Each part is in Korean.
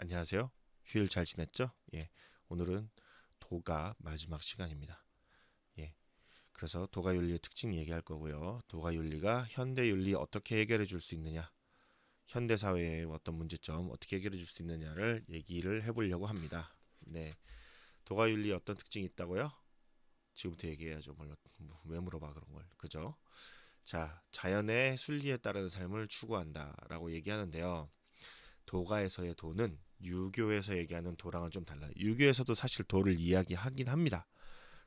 안녕하세요. 휴일 잘 지냈죠? 예. 오늘은 도가 마지막 시간입니다. 예. 그래서 도가 윤리의 특징 얘기할 거고요. 도가 윤리가 현대 윤리 어떻게 해결해 줄 수 있느냐? 현대 사회의 어떤 문제점 어떻게 해결해 줄 수 있느냐를 얘기를 해 보려고 합니다. 네. 도가 윤리 어떤 특징이 있다고요? 지금부터 얘기해야죠. 뭘, 왜 물어봐 그런 걸. 그죠? 자, 자연의 순리에 따르는 삶을 추구한다라고 얘기하는데요. 도가에서의 도는 유교에서 얘기하는 도랑은 좀 달라요. 유교에서도 사실 도를 이야기하긴 합니다.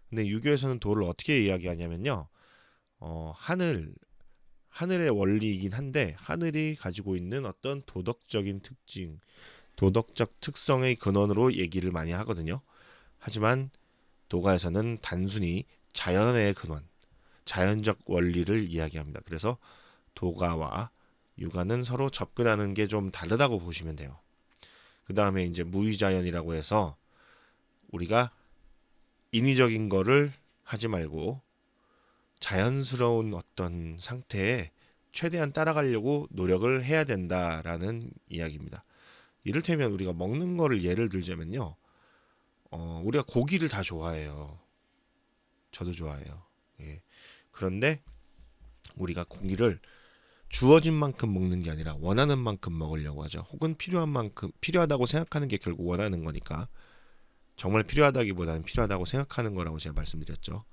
근데 유교에서는 도를 어떻게 이야기하냐면요. 어, 하늘 하늘의 원리이긴 한데 하늘이 가지고 있는 어떤 도덕적인 특징, 도덕적 특성의 근원으로 얘기를 많이 하거든요. 하지만 도가에서는 단순히 자연의 근원, 자연적 원리를 이야기합니다. 그래서 도가와 유가는 서로 접근하는 게 좀 다르다고 보시면 돼요. 그 다음에 이제 무위자연이라고 해서 우리가 인위적인 거를 하지 말고 자연스러운 어떤 상태에 최대한 따라가려고 노력을 해야 된다라는 이야기입니다. 이를테면 우리가 먹는 거를 예를 들자면요. 어, 우리가 고기를 다 좋아해요. 저도 좋아해요. 예. 그런데 우리가 고기를 주어진 만큼 먹는 게 아니라 원하는 만큼 먹으려고 하죠. 혹은 필요한 만큼 필요하다고 생각하는 게 결국 원하는 거니까 정말 필요하다기보다는 필요하다고 생각하는 거라고 제가 말씀드렸죠.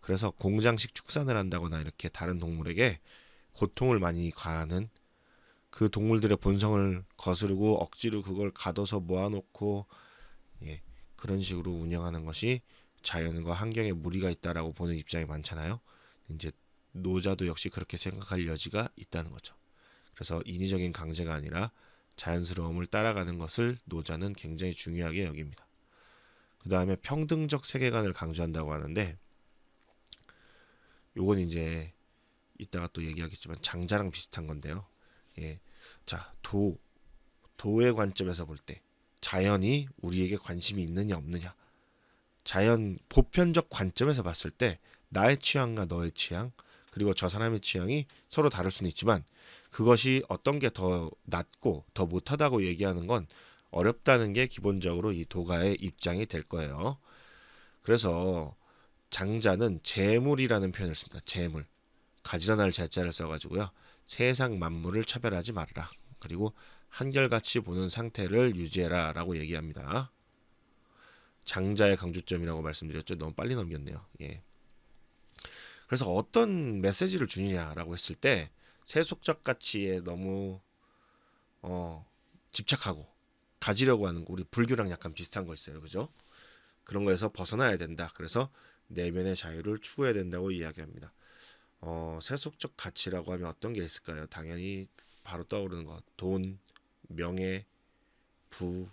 그래서 공장식 축산을 한다거나 이렇게 다른 동물에게 고통을 많이 가하는 그 동물들의 본성을 거스르고 억지로 그걸 가둬서 모아놓고 예, 그런 식으로 운영하는 것이 자연과 환경에 무리가 있다라고 보는 입장이 많잖아요. 이제 노자도 역시 그렇게 생각할 여지가 있다는 거죠. 그래서 인위적인 강제가 아니라 자연스러움을 따라가는 것을 노자는 굉장히 중요하게 여깁니다. 그 다음에 평등적 세계관을 강조한다고 하는데 요건 이제 이따가 또 얘기하겠지만 장자랑 비슷한 건데요. 예. 자, 도 도의 관점에서 볼 때 자연이 우리에게 관심이 있느냐 없느냐. 자연 보편적 관점에서 봤을 때 나의 취향과 너의 취향 그리고 저 사람의 취향이 서로 다를 수는 있지만 그것이 어떤 게 더 낫고 더 못하다고 얘기하는 건 어렵다는 게 기본적으로 이 도가의 입장이 될 거예요. 그래서 장자는 재물이라는 표현을 씁니다. 재물. 가지런할 재자를 써가지고요. 세상 만물을 차별하지 말아라. 그리고 한결같이 보는 상태를 유지해라 라고 얘기합니다. 장자의 강조점이라고 말씀드렸죠. 너무 빨리 넘겼네요. 예. 그래서 어떤 메시지를 주느냐라고 했을 때 세속적 가치에 너무 어, 집착하고 가지려고 하는 거 우리 불교랑 약간 비슷한 거 있어요. 그죠? 그런 거에서 벗어나야 된다. 그래서 내면의 자유를 추구해야 된다고 이야기합니다. 어, 세속적 가치라고 하면 어떤 게 있을까요? 당연히 바로 떠오르는 것. 돈, 명예, 부,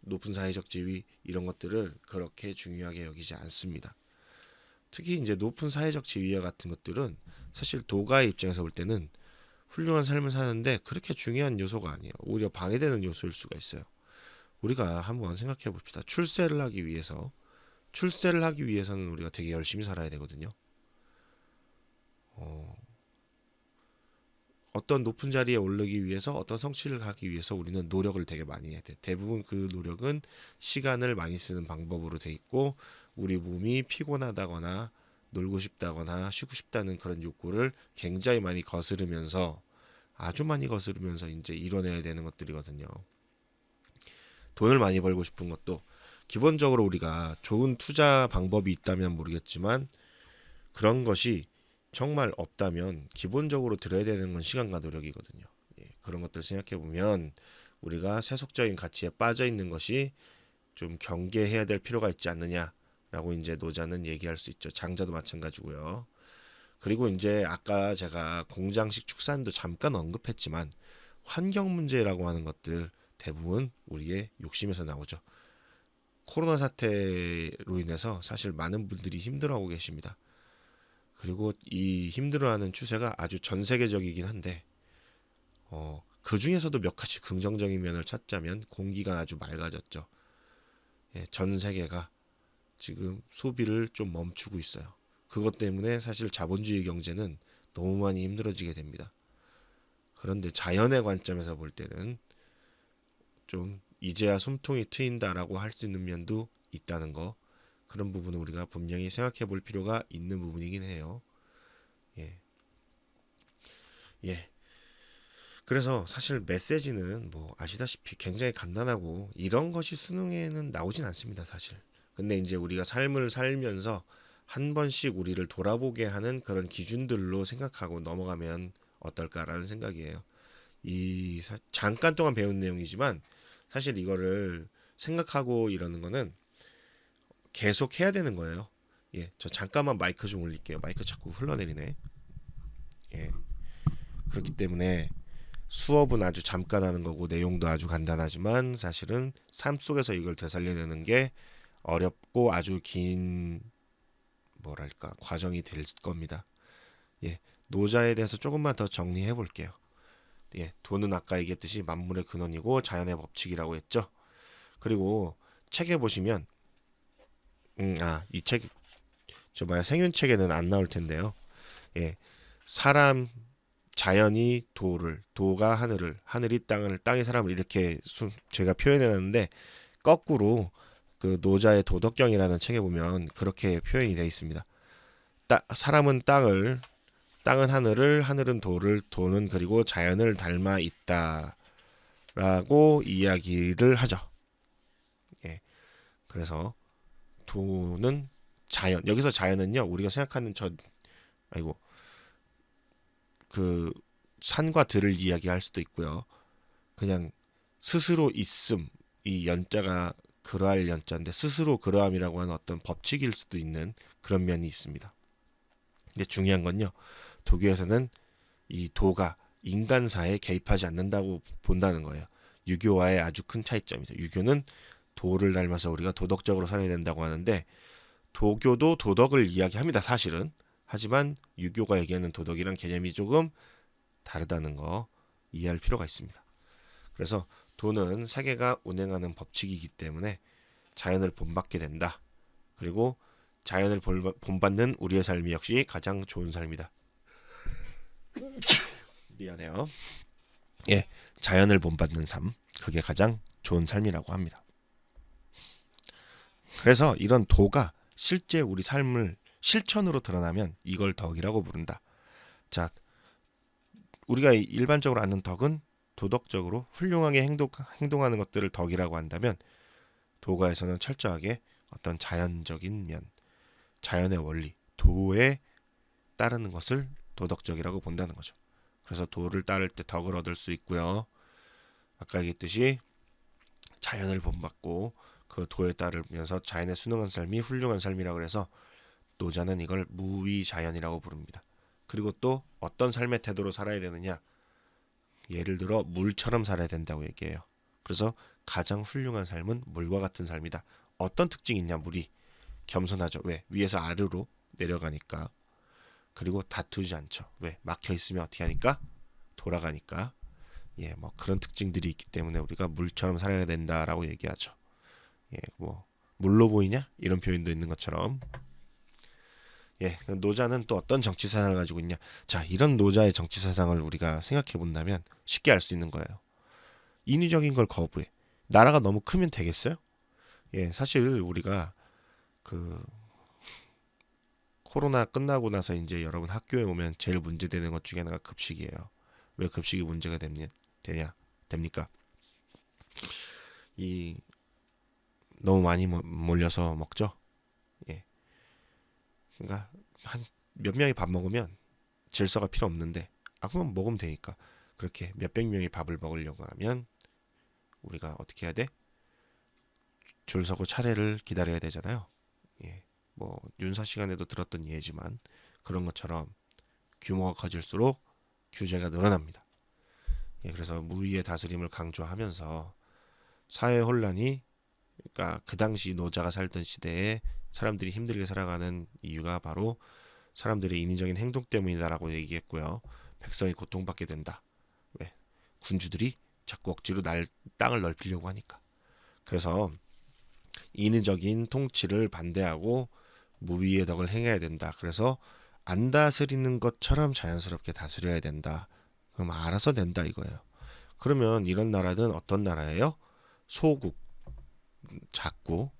높은 사회적 지위 이런 것들을 그렇게 중요하게 여기지 않습니다. 특히 이제 높은 사회적 지위와 같은 것들은 사실 도가의 입장에서 볼 때는 훌륭한 삶을 사는데 그렇게 중요한 요소가 아니에요. 오히려 방해되는 요소일 수가 있어요. 우리가 한번 생각해 봅시다. 출세를 하기 위해서 출세를 하기 위해서는 우리가 되게 열심히 살아야 되거든요. 어, 어떤 높은 자리에 오르기 위해서 어떤 성취를 하기 위해서 우리는 노력을 되게 많이 해야 돼. 대부분 그 노력은 시간을 많이 쓰는 방법으로 돼 있고 우리 몸이 피곤하다거나 놀고 싶다거나 쉬고 싶다는 그런 욕구를 굉장히 많이 거스르면서 아주 많이 거스르면서 이제 이뤄내야 되는 것들이거든요. 돈을 많이 벌고 싶은 것도 기본적으로 우리가 좋은 투자 방법이 있다면 모르겠지만 그런 것이 정말 없다면 기본적으로 들어야 되는 건 시간과 노력이거든요. 예, 그런 것들 생각해 보면 우리가 세속적인 가치에 빠져 있는 것이 좀 경계해야 될 필요가 있지 않느냐라고 이제 노자는 얘기할 수 있죠. 장자도 마찬가지고요. 그리고 이제 아까 제가 공장식 축산도 잠깐 언급했지만 환경 문제라고 하는 것들 대부분 우리의 욕심에서 나오죠. 코로나 사태로 인해서 사실 많은 분들이 힘들어하고 계십니다. 그리고 이 힘들어하는 추세가 아주 전 세계적이긴 한데 어, 그 중에서도 몇 가지 긍정적인 면을 찾자면 공기가 아주 맑아졌죠. 예, 전 세계가 지금 소비를 좀 멈추고 있어요. 그것 때문에 사실 자본주의 경제는 너무 많이 힘들어지게 됩니다. 그런데 자연의 관점에서 볼 때는 좀 이제야 숨통이 트인다라고 할 수 있는 면도 있다는 거 그런 부분은 우리가 분명히 생각해 볼 필요가 있는 부분이긴 해요. 예. 예. 그래서 사실 메시지는 뭐 아시다시피 굉장히 간단하고 이런 것이 수능에는 나오진 않습니다, 사실. 근데 이제 우리가 삶을 살면서 한 번씩 우리를 돌아보게 하는 그런 기준들로 생각하고 넘어가면 어떨까라는 생각이에요. 이 사- 잠깐 동안 배운 내용이지만 사실 이거를 생각하고 이러는 거는 계속 해야 되는 거예요. 예, 저 잠깐만 마이크 좀 올릴게요. 마이크 자꾸 흘러내리네. 예, 그렇기 때문에 수업은 아주 잠깐 하는 거고 내용도 아주 간단하지만 사실은 삶 속에서 이걸 되살려내는 게 어렵고 아주 긴 뭐랄까 과정이 될 겁니다. 예, 노자에 대해서 조금만 더 정리해 볼게요. 예, 돈은 아까 얘기했듯이 만물의 근원이고 자연의 법칙이라고 했죠. 그리고 책에 보시면 음, 아, 이 책, 저 뭐야, 생윤책에는 안 나올 텐데요. 예, 사람, 자연이 도를, 도가 하늘을, 하늘이 땅을, 땅이 사람을 이렇게 수, 제가 표현해놨는데 거꾸로 그 노자의 도덕경이라는 책에 보면 그렇게 표현이 되어 있습니다. 따, 사람은 땅을, 땅은 하늘을, 하늘은 도를, 도는 그리고 자연을 닮아 있다라고 이야기를 하죠. 예, 그래서 도는 자연 여기서 자연은요 우리가 생각하는 저 아이고 그 산과 들을 이야기할 수도 있고요. 그냥 스스로 있음 이 연자가 그러할 연자인데 스스로 그러함이라고 하는 어떤 법칙일 수도 있는 그런 면이 있습니다. 근데 중요한 건요 도교에서는 이 도가 인간사에 개입하지 않는다고 본다는 거예요. 유교와의 아주 큰 차이점이죠. 유교는 도를 닮아서 우리가 도덕적으로 살아야 된다고 하는데 도교도 도덕을 이야기합니다. 사실은. 하지만 유교가 얘기하는 도덕이랑 개념이 조금 다르다는 거 이해할 필요가 있습니다. 그래서 도는 세계가 운행하는 법칙이기 때문에 자연을 본받게 된다. 그리고 자연을 볼- 본받는 우리의 삶이 역시 가장 좋은 삶이다. 미안해요. 예, 자연을 본받는 삶. 그게 가장 좋은 삶이라고 합니다. 그래서 이런 도가 실제 우리 삶을 실천으로 드러나면 이걸 덕이라고 부른다. 자, 우리가 일반적으로 아는 덕은 도덕적으로 훌륭하게 행동, 행동하는 것들을 덕이라고 한다면 도가에서는 철저하게 어떤 자연적인 면, 자연의 원리, 도에 따르는 것을 도덕적이라고 본다는 거죠. 그래서 도를 따를 때 덕을 얻을 수 있고요. 아까 얘기했듯이 자연을 본받고 그 도에 따르면서 자연의 순응한 삶이 훌륭한 삶이라고 그래서 노자는 이걸 무위자연이라고 부릅니다. 그리고 또 어떤 삶의 태도로 살아야 되느냐? 예를 들어 물처럼 살아야 된다고 얘기해요. 그래서 가장 훌륭한 삶은 물과 같은 삶이다. 어떤 특징이 있냐? 물이 겸손하죠. 왜? 위에서 아래로 내려가니까. 그리고 다투지 않죠. 왜? 막혀 있으면 어떻게 하니까? 돌아가니까. 예, 뭐 그런 특징들이 있기 때문에 우리가 물처럼 살아야 된다라고 얘기하죠. 예, 뭐 물로 보이냐 이런 표현도 있는 것처럼 예, 노자는 또 어떤 정치 사상을 가지고 있냐? 자, 이런 노자의 정치 사상을 우리가 생각해 본다면 쉽게 알 수 있는 거예요. 인위적인 걸 거부해. 나라가 너무 크면 되겠어요? 예, 사실 우리가 그 코로나 끝나고 나서 이제 여러분 학교에 오면 제일 문제되는 것 중에 하나가 급식이에요. 왜 급식이 문제가 되냐? 되냐? 됩니까? 이 너무 많이 몰- 몰려서 먹죠. 예. 그러니까 한 몇 명이 밥 먹으면 질서가 필요 없는데 아 그럼 먹으면 되니까 그렇게 몇백 명이 밥을 먹으려고 하면 우리가 어떻게 해야 돼? 줄 서고 차례를 기다려야 되잖아요. 예. 뭐 윤사 시간에도 들었던 예지만 그런 것처럼 규모가 커질수록 규제가 늘어납니다. 예, 그래서 무위의 다스림을 강조하면서 사회 혼란이 그러니까 그 당시 노자가 살던 시대에 사람들이 힘들게 살아가는 이유가 바로 사람들의 인위적인 행동 때문이다라고 얘기했고요. 백성이 고통받게 된다. 왜? 군주들이 자꾸 억지로 날 땅을 넓히려고 하니까. 그래서 인위적인 통치를 반대하고 무위의 덕을 행해야 된다. 그래서 안 다스리는 것처럼 자연스럽게 다스려야 된다. 그럼 알아서 된다 이거예요. 그러면 이런 나라는 어떤 나라예요? 소국 작고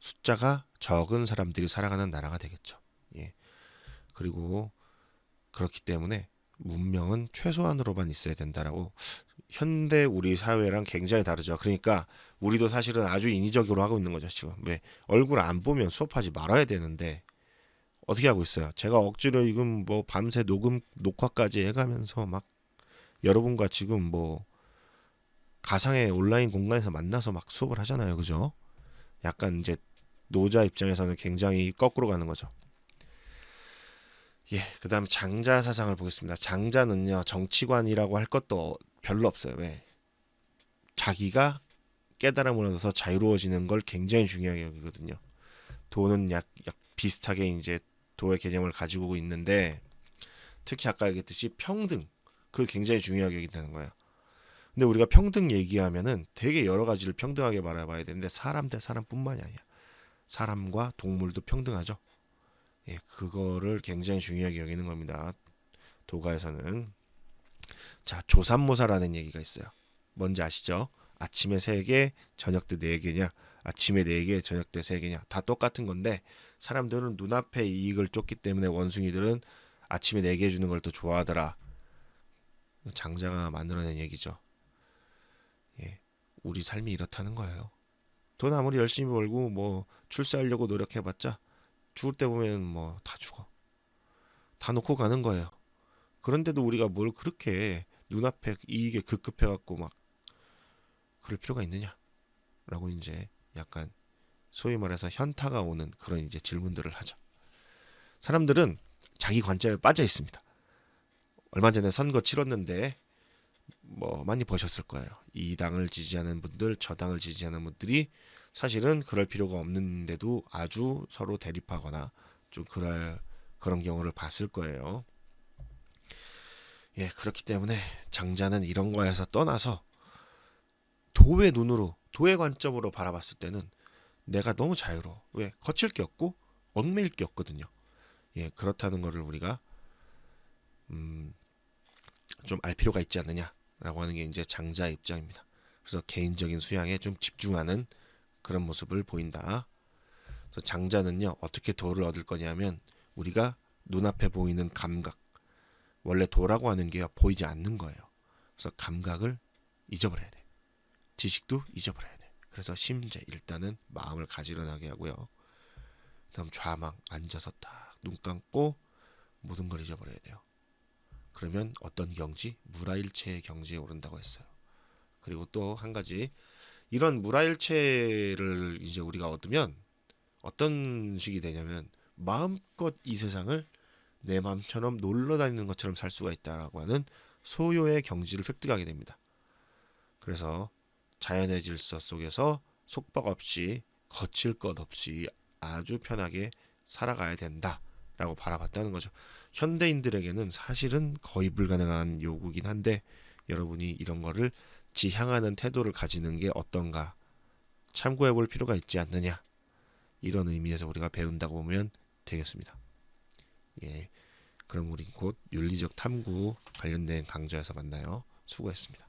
숫자가 적은 사람들이 살아가는 나라가 되겠죠. 예. 그리고 그렇기 때문에 문명은 최소한으로만 있어야 된다라고 현대 우리 사회랑 굉장히 다르죠. 그러니까 우리도 사실은 아주 인위적으로 하고 있는 거죠, 지금. 왜 얼굴 안 보면 수업하지 말아야 되는데 어떻게 하고 있어요? 제가 억지로 지금 뭐 밤새 녹음 녹화까지 해가면서 막 여러분과 지금 뭐 가상의 온라인 공간에서 만나서 막 수업을 하잖아요. 그죠? 약간 이제 노자 입장에서는 굉장히 거꾸로 가는 거죠. 예, 그 다음에 장자 사상을 보겠습니다. 장자는요 정치관이라고 할 것도 별로 없어요. 왜? 자기가 깨달음을 얻어서 자유로워지는 걸 굉장히 중요하게 여기거든요. 도는 약, 약 비슷하게 이제 도의 개념을 가지고 있는데 특히 아까 얘기했듯이 평등 그걸 굉장히 중요하게 여긴다는 거예요. 근데 우리가 평등 얘기하면은 되게 여러 가지를 평등하게 바라봐야 되는데 사람 대 사람뿐만이 아니야. 사람과 동물도 평등하죠. 예, 그거를 굉장히 중요하게 여기는 겁니다. 도가에서는 자 조삼모사라는 얘기가 있어요. 뭔지 아시죠? 아침에 세 개, 저녁 때 네 개냐? 아침에 네 개, 저녁 때 세 개냐? 다 똑같은 건데 사람들은 눈앞에 이익을 쫓기 때문에 원숭이들은 아침에 네 개 주는 걸 더 좋아하더라. 장자가 만들어낸 얘기죠. 예, 우리 삶이 이렇다는 거예요. 돈 아무리 열심히 벌고 뭐 출세하려고 노력해봤자 죽을 때 보면 뭐 다 죽어. 다 놓고 가는 거예요. 그런데도 우리가 뭘 그렇게 눈앞에 이익에 급급해갖고 막 그럴 필요가 있느냐 라고 이제 약간 소위 말해서 현타가 오는 그런 이제 질문들을 하죠. 사람들은 자기 관점에 빠져 있습니다. 얼마 전에 선거 치렀는데 뭐 많이 보셨을 거예요. 이 당을 지지하는 분들, 저 당을 지지하는 분들이 사실은 그럴 필요가 없는데도 아주 서로 대립하거나 좀 그럴 그런 경우를 봤을 거예요. 예, 그렇기 때문에 장자는 이런 거에서 떠나서 도의 눈으로, 도의 관점으로 바라봤을 때는 내가 너무 자유로워. 왜? 거칠 게 없고 얽매일 게 없거든요. 예, 그렇다는 거를 우리가 음, 좀 알 필요가 있지 않느냐 라고 하는 게 이제 장자 입장입니다. 그래서 개인적인 수양에 좀 집중하는 그런 모습을 보인다. 그래서 장자는요 어떻게 도를 얻을 거냐면 우리가 눈앞에 보이는 감각 원래 도라고 하는 게 보이지 않는 거예요. 그래서 감각을 잊어버려야 돼. 지식도 잊어버려야 돼. 그래서 심재 일단은 마음을 가지런하게 하고요. 그다음 좌망 앉아서 딱 눈 감고 모든 걸 잊어버려야 돼요. 그러면 어떤 경지 무라일체의 경지에 오른다고 했어요. 그리고 또 한 가지 이런 무라일체를 이제 우리가 얻으면 어떤 식이 되냐면 마음껏 이 세상을 내 마음처럼 놀러 다니는 것처럼 살 수가 있다라고 하는 소요의 경지를 획득하게 됩니다. 그래서 자연의 질서 속에서 속박 없이 거칠 것 없이 아주 편하게 살아가야 된다 라고 바라봤다는 거죠. 현대인들에게는 사실은 거의 불가능한 요구긴 한데 여러분이 이런 거를 지향하는 태도를 가지는 게 어떤가 참고해 볼 필요가 있지 않느냐 이런 의미에서 우리가 배운다고 보면 되겠습니다. 예. 그럼 우리 곧 윤리적 탐구 관련된 강좌에서 만나요. 수고했습니다.